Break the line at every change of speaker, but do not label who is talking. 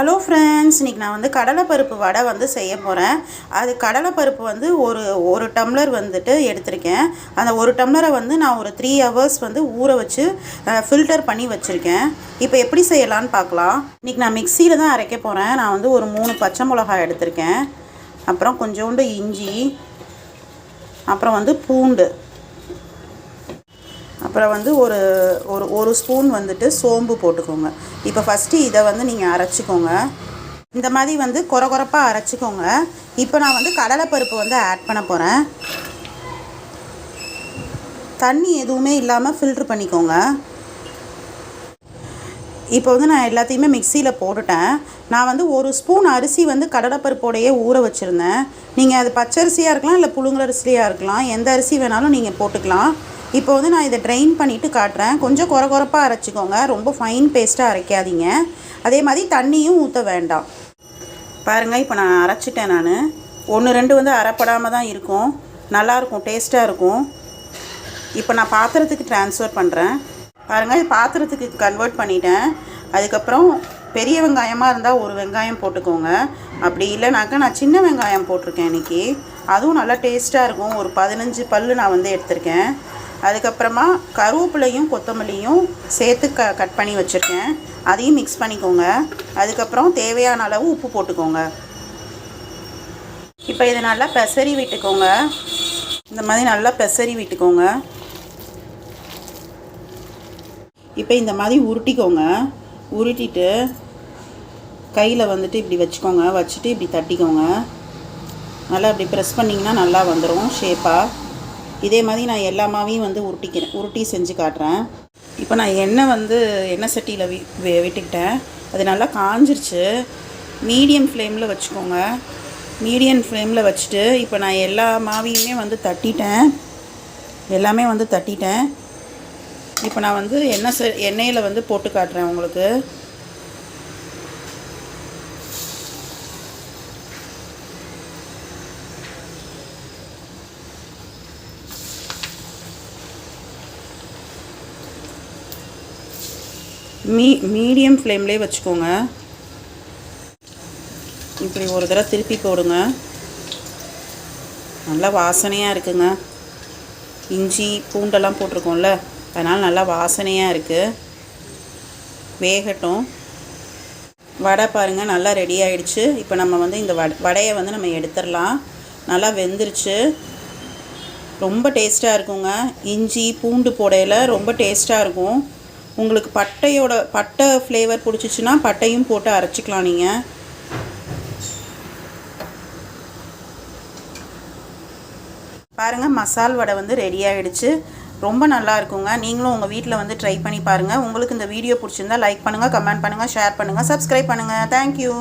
Hello friends இன்றைக்கி நான் வந்து கடலைப்பருப்பு வடை வந்து செய்ய போகிறேன் அது கடலைப்பருப்பு வந்து ஒரு ஒரு டம்ளர் வந்துட்டு எடுத்திருக்கேன். அந்த ஒரு டம்ளரை வந்து நான் ஒரு த்ரீ ஹவர்ஸ் வந்து ஊற வச்சு ஃபில்டர் பண்ணி வச்சுருக்கேன். இப்போ எப்படி செய்யலான்னு பார்க்கலாம். இன்றைக்கி நான் மிக்சியில் தான் அரைக்க போகிறேன் நான் வந்து ஒரு மூணு பச்சை மிளகாய் எடுத்திருக்கேன். அப்புறம் கொஞ்சோண்டு இஞ்சி. அப்புறம் வந்து பூண்டு. அப்புறம் வந்து ஒரு ஒரு ஒரு ஸ்பூன் வந்துட்டு சோம்பு போட்டுக்கோங்க. இப்போ ஃபஸ்ட்டு இதை வந்து நீங்கள் அரைச்சிக்கோங்க. இந்த மாதிரி வந்து கொர கொரப்பாக அரைச்சிக்கோங்க. இப்போ நான் வந்து கடலைப்பருப்பு வந்து ஆட் பண்ண போகிறேன் தண்ணி எதுவுமே இல்லாமல் ஃபில்ட்ரு பண்ணிக்கோங்க. இப்போ வந்து நான் எல்லாத்தையுமே மிக்சியில் போட்டுட்டேன். நான் வந்து ஒரு ஸ்பூன் அரிசி வந்து கடலைப்பருப்போடையே ஊற வச்சுருந்தேன். நீங்கள் அது பச்சரிசியாக இருக்கலாம் இல்லை புழுங்கல் அரிசியாக இருக்கலாம். எந்த அரிசி வேணாலும் நீங்கள் போட்டுக்கலாம். இப்போ வந்து நான் இதை ட்ரெயின் பண்ணிவிட்டு காட்டுறேன். கொஞ்சம் குறை குறைப்பாக அரைச்சிக்கோங்க. ரொம்ப ஃபைன் பேஸ்ட்டாக அரைக்காதீங்க. அதே மாதிரி தண்ணியும் ஊற்ற வேண்டாம். பாருங்கள் இப்போ நான் அரைச்சிட்டேன் நான். ஒன்று ரெண்டு வந்து அரைப்படாமல் தான் இருக்கும். நல்லாயிருக்கும் டேஸ்ட்டாக இருக்கும். இப்போ நான் பாத்திரத்துக்கு ட்ரான்ஸ்ஃபர் பண்ணுறேன் பாருங்கள் பாத்திரத்துக்கு கன்வெர்ட் பண்ணிட்டேன். அதுக்கப்புறம் பெரிய வெங்காயமாக இருந்தால் ஒரு வெங்காயம் போட்டுக்கோங்க. அப்படி இல்லைனாக்கா நான் சின்ன வெங்காயம் போட்டிருக்கேன் இன்றைக்கி அதுவும் நல்லா டேஸ்ட்டாக இருக்கும். ஒரு பதினஞ்சு பல் நான் வந்து எடுத்திருக்கேன். அதுக்கப்புறமா கருவேப்பிலையும் கொத்தமல்லியும் சேர்த்து க கட் பண்ணி வச்சுருக்கேன். அதையும் மிக்ஸ் பண்ணிக்கோங்க. அதுக்கப்புறம் தேவையான அளவு உப்பு போட்டுக்கோங்க. இப்போ இதை நல்லா பெசரி விட்டுக்கோங்க. இந்த மாதிரி நல்லா பெசரி விட்டுக்கோங்க. இப்போ இந்த மாதிரி உருட்டிக்கோங்க. உருட்டிட்டு கையில் வந்துட்டு இப்படி வச்சுக்கோங்க. வச்சுட்டு இப்படி தட்டிக்கோங்க. நல்லா இப்படி ப்ரெஸ் பண்ணிங்கன்னா நல்லா வந்துடும் ஷேப்பாக இதே மாதிரி நான் எல்லா மாவையும் வந்து உருட்டிக்கிறேன் உருட்டி செஞ்சு காட்டுறேன். இப்போ நான் எண்ணெய் வந்து எண்ணெய் சட்டியில் வி விட்டுக்கிட்டேன். அது நல்லா காஞ்சிருச்சு. மீடியம் ஃப்ளேமில் வச்சுக்கோங்க. மீடியம் ஃப்ளேமில் வச்சுட்டு இப்போ நான் எல்லா மாவையுமே வந்து தட்டிட்டேன். எல்லாமே வந்து தட்டிட்டேன். இப்போ நான் வந்து எண்ணெய் ச எண்ணெயில் வந்து போட்டு காட்டுறேன் உங்களுக்கு. மீ மீடியம் ஃப்ளேம்லேயே வச்சுக்கோங்க. இப்படி ஒரு தடவை திருப்பி போடுங்க. நல்லா வாசனையாக இருக்குங்க. இஞ்சி பூண்டெல்லாம் போட்டிருக்கோம்ல அதனால் நல்லா வாசனையாக இருக்குது வேகட்டும். வடை பாருங்கள் நல்லா ரெடி ஆகிடுச்சு இப்போ நம்ம வந்து இந்த வட வடையை வந்து நம்ம எடுத்துடலாம். நல்லா வெந்துருச்சு. ரொம்ப டேஸ்ட்டாக இருக்குங்க. இஞ்சி பூண்டு போடையில் ரொம்ப டேஸ்ட்டாக இருக்கும். உங்களுக்கு பட்டையோட பட்டை ஃப்ளேவர் பிடிச்சிச்சின்னா பட்டையும் போட்டு அரைச்சிக்கலாம் நீங்கள் பாருங்கள் மசால் வடை வந்து ரெடி ஆகிடுச்சு ரொம்ப நல்லா இருக்குங்க. நீங்களும் உங்கள் வீட்டில் வந்து ட்ரை பண்ணி பாருங்கள் உங்களுக்கு இந்த வீடியோ பிடிச்சிருந்தா லைக் பண்ணுங்கள் கமெண்ட் பண்ணுங்கள் ஷேர் பண்ணுங்கள் சப்ஸ்கிரைப் பண்ணுங்கள் தேங்க்யூ